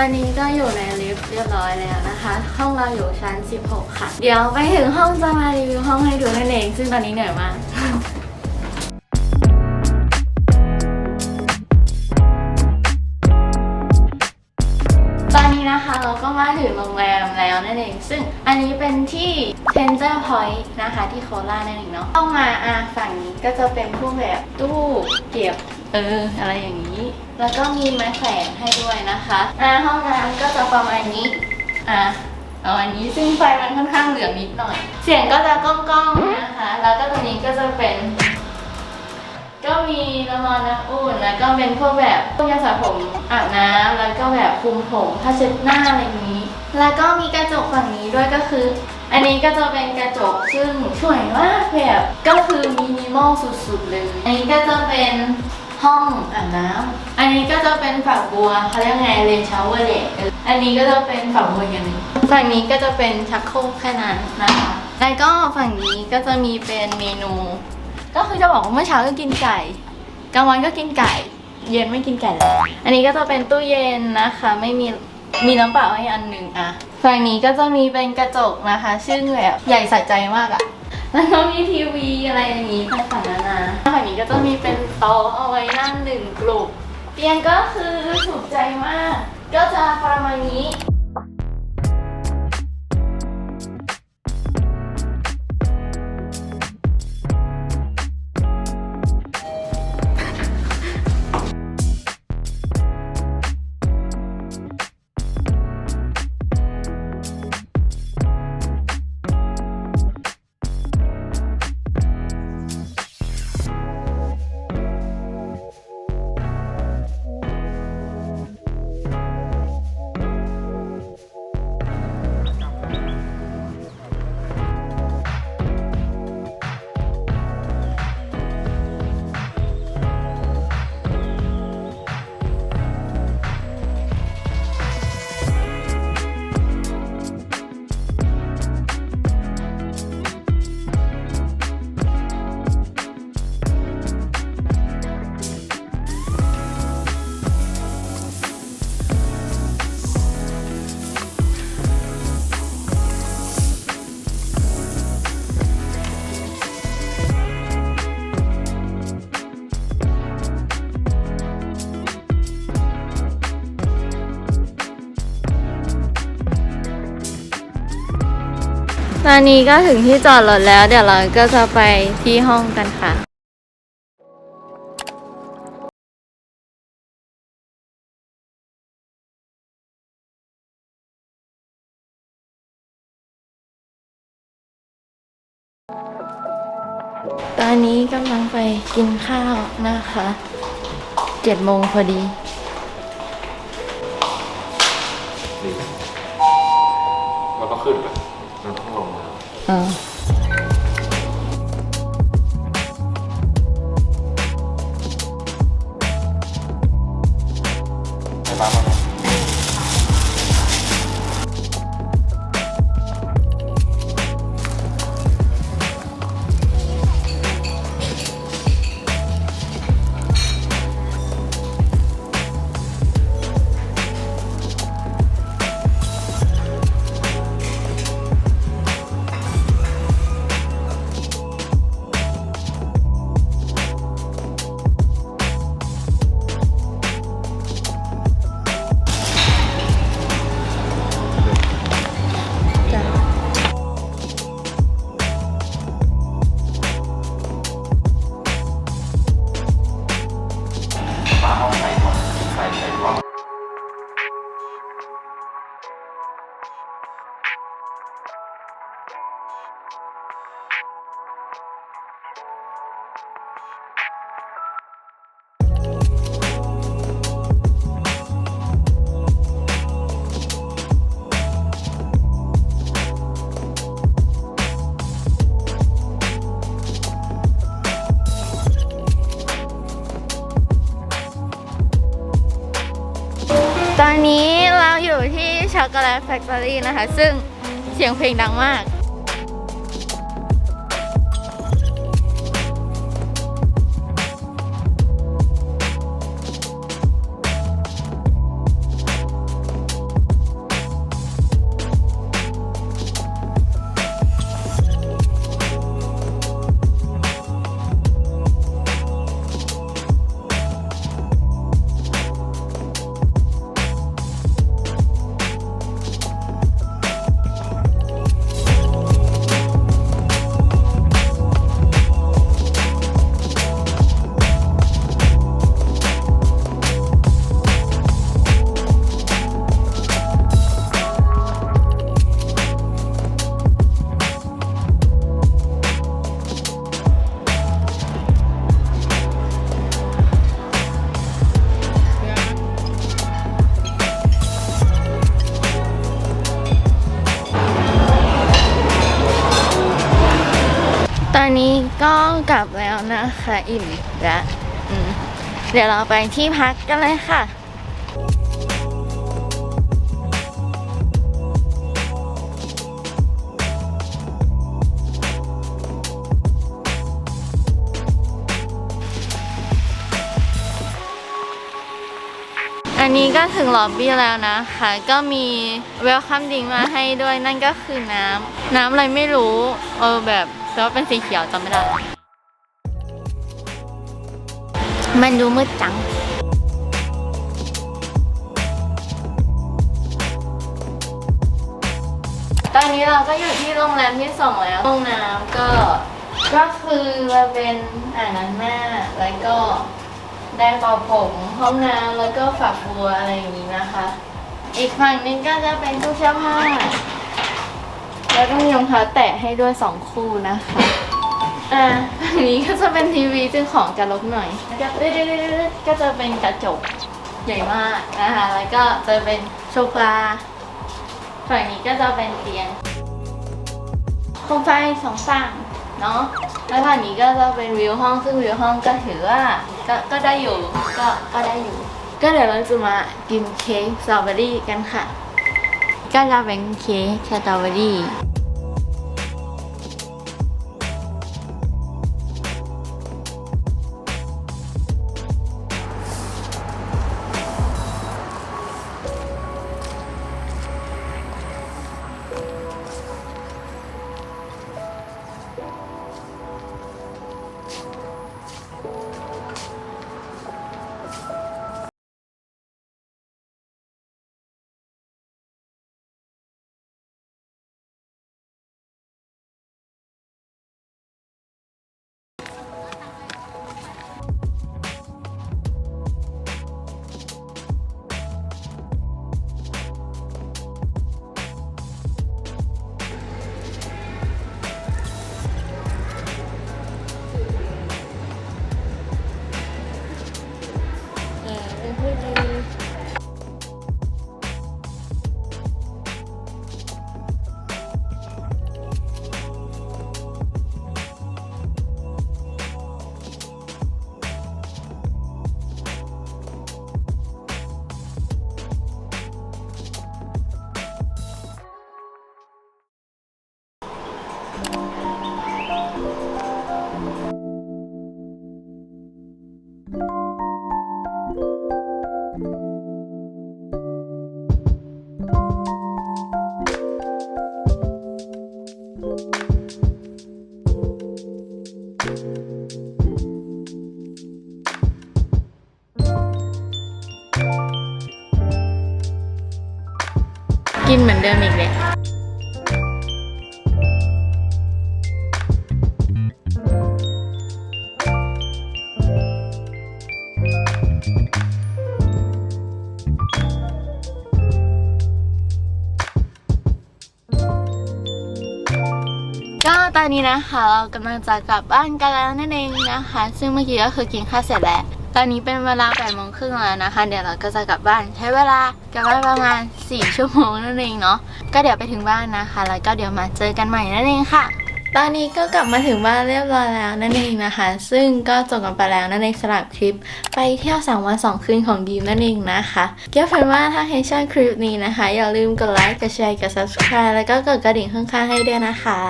อนนี้ก็อยู่ในลิฟต์เรียบร้อยแล้วนะคะ ห้องเราอยู่ชั้น 16 ค่ะ เดี๋ยวไปถึงห้องจะมารีวิวห้องให้ดูนั่นเอง ซึ่งตอนนี้เหนื่อยมาก นะคะเราก็มาถึงโรงแรมแล้วนั่นเอง ซึ่งอันนี้เป็นที่ Tender Point นะคะ ที่โคราชนั่นเองเนาะเข้ามาอะฝั่งนี้ก็จะเป็นพวกแบบตู้เก็บเอออะไรอย่างนี้ แล้วก็มีไม้แขวนให้ด้วยนะคะอะห้องน้ำก็จะประมาณนี้อะเอาอันนี้ซึ่งไฟมันค่อนข้างเหลืองนิดหน่อย เสียงก็จะก้องๆนะคะ แล้วก็ตรงนี้ก็จะเป็น ก็มีน้ำร้อนน้ำอุ่นแล้วก็เป็นพวกแบบพวกยาสระผมอาบน้ำแล้วก็แบบคลุมผมผ้าเช็ดหน้าอะไรอย่างนี้ แล้วก็มีกระจกฝั่งนี้ด้วยก็คือ อันนี้ก็จะเป็นกระจกซึ่งสวยมากแบบก็คือมินิมอลสุดๆเลยอันนี้ก็จะเป็นห้องอาบน้ำอันนี้ก็จะเป็นฝักบัวเขาเรียกไงเลนชาวเวอร์เดกอันนี้ก็จะเป็นฝักบัวอย่างหนึงฝั่งนี้ก็จะเป็นชักโครกแค่นั้นนะคะแล้วก็ฝั่งนี้ก็จะมีเป็นเมนู ก็คือจะบอกว่าเมื่อเช้าก็กินไก่กลางวันก็กินไก่ เย็นไม่กินไก่เลยอันนี้ก็จะเป็นตู้เย็นนะคะ ไม่มีมีน้ำเปล่าให้อันหนึ่งอะฝั่งนี้ก็จะมีเป็นกระจกนะคะ ซึ่งแบบใหญ่สะใจมากอะแล้วก็มีทีวีอะไรอย่างนี้ต่างๆนานาฝั่งนี้ก็จะมีเป็นโต๊ะเอาไว้นั่งหนึ่งกลุ่มเตียงก็คือถูกใจมาก ก็จะประมาณนี้ ตอนนี้ก็ถึงที่จอดรถแล้ว เดี๋ยวเราก็จะไปที่ห้องกันค่ะ ตอนนี้กำลังไปกินข้าวนะคะเจ็ดโมงพอดีเราต้องขึ้นไปเราต้องลงมา อ่ ช็อกโกแลตแฟคทอรี่นะคะ ซึ่งเสียงเพลงดังมาก ตอนนี้ก็กลับแล้วนะคะ อิ่มแล้วเดี๋ยวเราไปที่พักกันเลยค่ะอันนี้ก็ถึงล็อบบี้แล้วนะคะ ก็มีเวลคัมดิงมาให้ด้วยนั่นก็คือน้ำน้ำอะไรไม่รู้ เออแบบ แต่ว่าเป็นสีเขียวจำไม่ได้ มันดูมืดจังตอนนี้เราก็อยู่ที่โรงแรมที่สองแล้วห้องน้ำก็ ก็คือมันเป็นอ่างล้างหน้าแล้วก็ได้เป่าผมห้องน้ำแล้วก็ฝักบัวอะไรอย่างนี้นะคะ อีกฝั่งนึงก็จะเป็นตู้เสื้อผ้า แล้วก็มีรองเท้าแตะให้ด้วยสองคู่นะคะ อ่าฝั่งนี้ก็จะเป็นทีวีซึ่งของจะลกหน่อยก็ก็จะเป็นกระจกใหญ่มากนะคะ แล้วก็จะเป็นโซฟาฝั่งนี้ก็จะเป็นเตียงโคมไฟสองฝั่งเนาะ แล้วฝั่งนี้ก็จะเป็นวิวห้อง ซึ่งวิวห้องก็ถือว่าก็ก็ได้อยู่ ก็ก็ได้อยู่ ก็เดี๋ยวเราจะมากินเค้กสตรอเบอรี่กันค่ะ ကလာဝင်ခေခတဝရီ นเหมือนเดิมอีกเลยก็ตอนนี้นะคะ เรากำลังจะกลับบ้านกันแล้วนั่นเองนะคะ ซึ่งเมื่อกี้ก็คือกินข้าวเสร็จแล้ว ตอนนี้เป็นเวลา8โมงครึ่งแล้วนะคะ เดี๋ยวเราก็จะกลับบ้านใช้เวลากลับบ้านประมาณ 4 ชั่วโมงนั่นเองเนาะก็เดี๋ยวไปถึงบ้านนะคะ แล้วก็เดี๋ยวมาเจอกันใหม่นั่นเองค่ะ ตอนนี้ก็กลับมาถึงบ้านเรียบร้อยแล้วนั่นเองนะคะ ซึ่งก็จบกันไปแล้วนั่นเองสำหรับคลิป ไปเที่ยว3วัน2คืนของดีมนั่นเองนะคะเกี่ยวกับว่าถ้าใครชอบคลิปนี้นะคะ อย่าลืมกดไลค์กดแชร์กด subscribe แล้วก็กดกระดิ่งข้างๆให้ด้วยนะคะ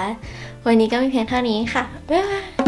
วันนี้ก็มีเพียงเท่านี้ค่ะบ๊ายบาย